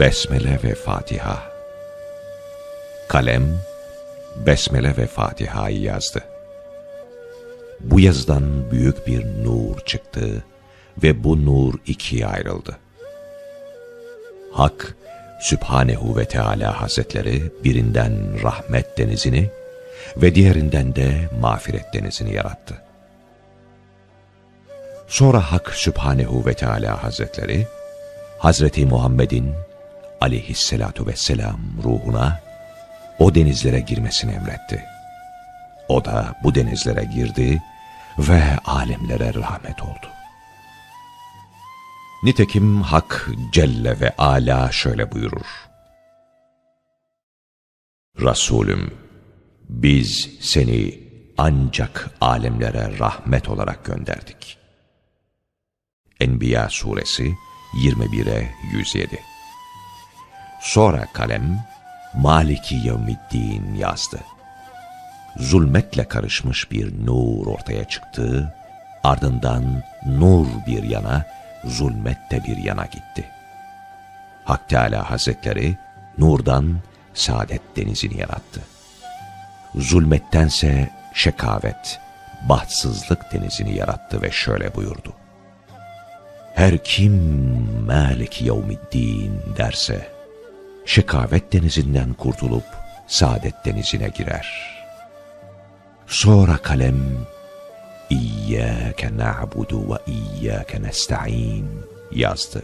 Besmele ve Fatiha Kalem, Besmele ve Fatiha'yı yazdı. Bu yazıdan büyük bir nur çıktı ve bu nur ikiye ayrıldı. Hak, Sübhanehu ve Teala Hazretleri birinden rahmet denizini ve diğerinden de mağfiret denizini yarattı. Sonra Hak Sübhanehu ve Teala Hazretleri, Hazreti Muhammed'in aleyhisselatu vesselam ruhuna o denizlere girmesini emretti. O da bu denizlere girdi ve alemlere rahmet oldu. Nitekim Hak Celle ve Ala şöyle buyurur. Resulüm, biz seni ancak alemlere rahmet olarak gönderdik. Enbiya suresi 21'e 107 Sonra kalem Maliki Yevmiddin yazdı. Zulmetle karışmış bir nur ortaya çıktı, ardından nur bir yana, zulmet de bir yana gitti. Hak Teala Hazretleri nurdan saadet denizini yarattı. Zulmettense şekavet, bahtsızlık denizini yarattı ve şöyle buyurdu. Her kim Malik Yevmiddin derse, şekavet denizinden kurtulup saadet denizine girer. Sonra kalem, İyyâke na'budu ve iyyâke nesta'in yazdı.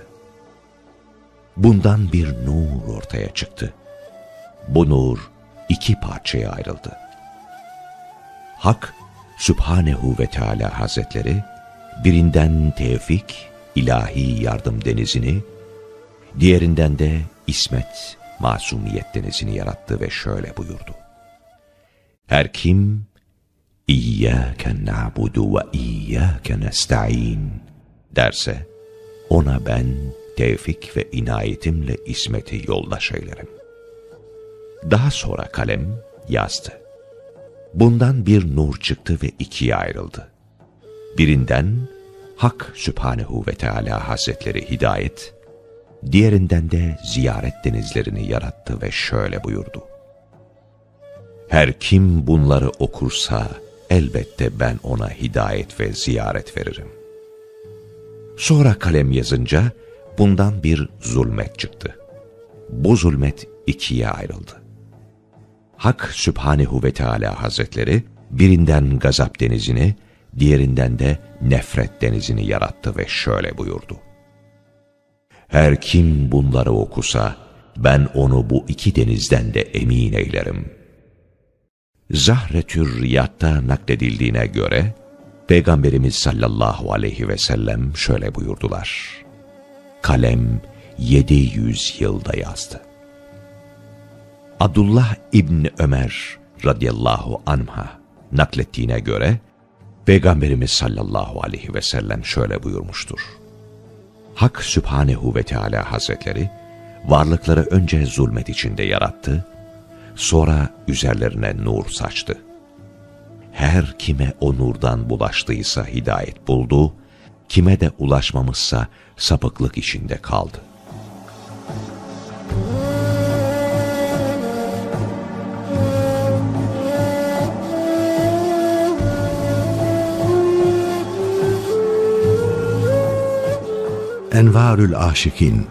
Bundan bir nur ortaya çıktı. Bu nur iki parçaya ayrıldı. Hak, Sübhanehu ve Teala Hazretleri, birinden tevfik, ilahi yardım denizini, diğerinden de ismet, masumiyet denizini yarattı ve şöyle buyurdu. Her kim, İyyâke na'budu ve iyyâke nesta'in derse, ona ben tevfik ve inayetimle ismeti yoldaş eylerim. Daha sonra kalem yazdı. Bundan bir nur çıktı ve ikiye ayrıldı. Birinden Hak Sübhanehu ve Teala Hazretleri hidayet, diğerinden de ziyaret denizlerini yarattı ve şöyle buyurdu. Her kim bunları okursa elbette ben ona hidayet ve ziyaret veririm. Sonra kalem yazınca bundan bir zulmet çıktı. Bu zulmet ikiye ayrıldı. Hak Sübhanehu ve Teala Hazretleri birinden gazap denizini, diğerinden de nefret denizini yarattı ve şöyle buyurdu. Her kim bunları okusa, ben onu bu iki denizden de emin eylerim. Zahretür Riyad'da nakledildiğine göre, Peygamberimiz sallallahu aleyhi ve sellem şöyle buyurdular. Kalem 700 yılda yazdı. Abdullah İbni Ömer radıyallahu anh'a naklettiğine göre, Peygamberimiz sallallahu aleyhi ve sellem şöyle buyurmuştur. Hak Sübhanehu ve Teala Hazretleri, varlıkları önce zulmet içinde yarattı, sonra üzerlerine nur saçtı. Her kime o nurdan bulaştıysa hidayet buldu, kime de ulaşmamışsa sapıklık içinde kaldı. Envarül Aşikin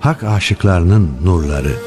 Hak aşıklarının nurları